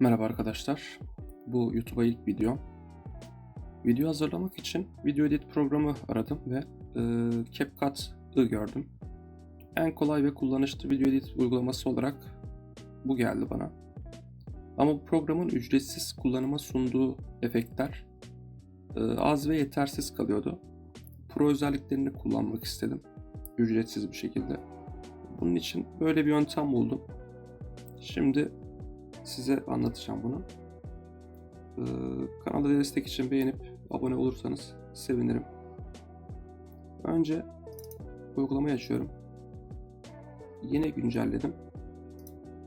Merhaba arkadaşlar. Bu YouTube'a ilk video. Video hazırlamak için video edit programı aradım ve e, CapCut'ı gördüm. En kolay ve kullanışlı video edit uygulaması olarak bu geldi bana. Ama bu programın ücretsiz kullanıma sunduğu efektler e, az ve yetersiz kalıyordu. Pro özelliklerini kullanmak istedim. Ücretsiz bir şekilde. Bunun için böyle bir yöntem buldum. Şimdi size anlatacağım bunu. Ee, kanala destek için beğenip abone olursanız sevinirim. Önce uygulamayı açıyorum. Yine güncelledim.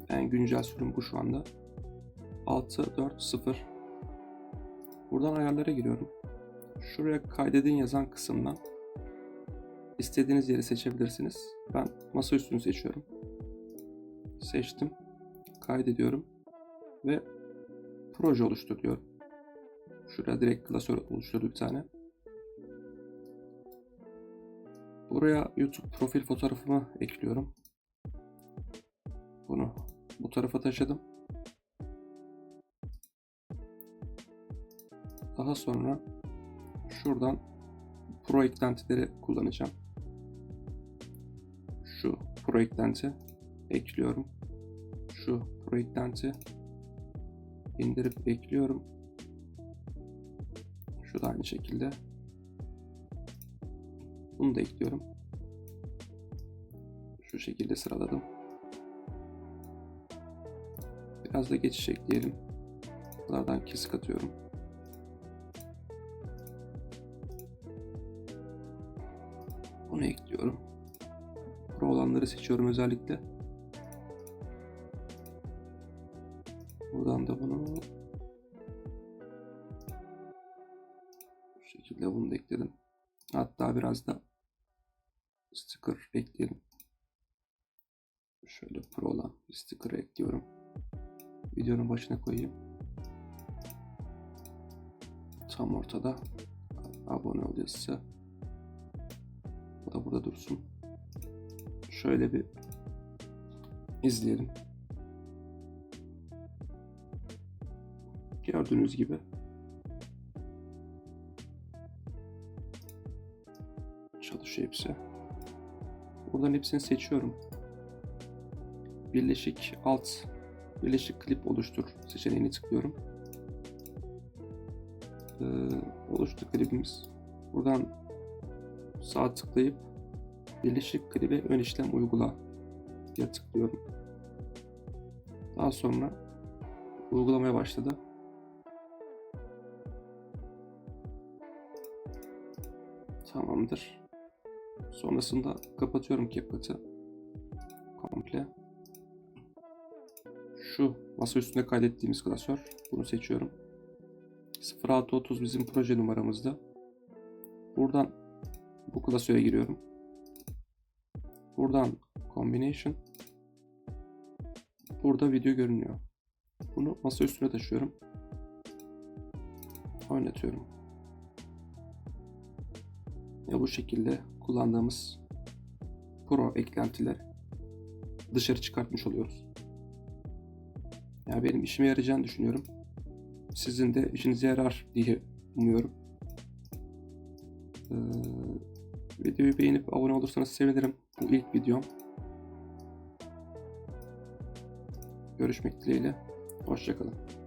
En güncel sürüm bu şu anda. 6.4.0 Buradan ayarlara giriyorum. Şuraya kaydedin yazan kısımdan istediğiniz yeri seçebilirsiniz. Ben masa üstünü seçiyorum. Seçtim. Kaydediyorum ve proje oluştur diyorum. Şuraya direkt klasör oluşturdu bir tane. Buraya YouTube profil fotoğrafımı ekliyorum. Bunu bu tarafa taşıdım. Daha sonra şuradan pro eklentileri kullanacağım. Şu pro eklenti ekliyorum. Şu pro eklenti indirip ekliyorum. Şu da aynı şekilde. Bunu da ekliyorum. Şu şekilde sıraladım. Biraz da geçiş ekleyelim. Bunlardan kesik atıyorum. Bunu ekliyorum. Pro olanları seçiyorum özellikle. Buradan da bunu bu şekilde bunu da ekledim. Hatta biraz da sticker ekleyelim. Şöyle pro olan sticker ekliyorum. Videonun başına koyayım. Tam ortada abone ol yazısı. Bu da burada dursun. Şöyle bir izleyelim. Gördüğünüz gibi çalışıyor hepsi. Buradan hepsini seçiyorum. Birleşik alt, birleşik klip oluştur seçeneğini tıklıyorum. Ee, oluştu klibimiz. Buradan sağ tıklayıp birleşik klibe ön işlem uygula diye tıklıyorum. Daha sonra uygulamaya başladı. Tamamdır. Sonrasında kapatıyorum CapCut'ı. Komple. Şu masa üstünde kaydettiğimiz klasör. Bunu seçiyorum. 0630 bizim proje numaramızda. Buradan bu klasöre giriyorum. Buradan Combination. Burada video görünüyor. Bunu masa üstüne taşıyorum. Oynatıyorum. Ve bu şekilde kullandığımız Pro eklentileri dışarı çıkartmış oluyoruz. Yani benim işime yarayacağını düşünüyorum. Sizin de işinize yarar diye umuyorum. Ee, videoyu beğenip abone olursanız sevinirim. Bu ilk videom. Görüşmek dileğiyle. Hoşçakalın.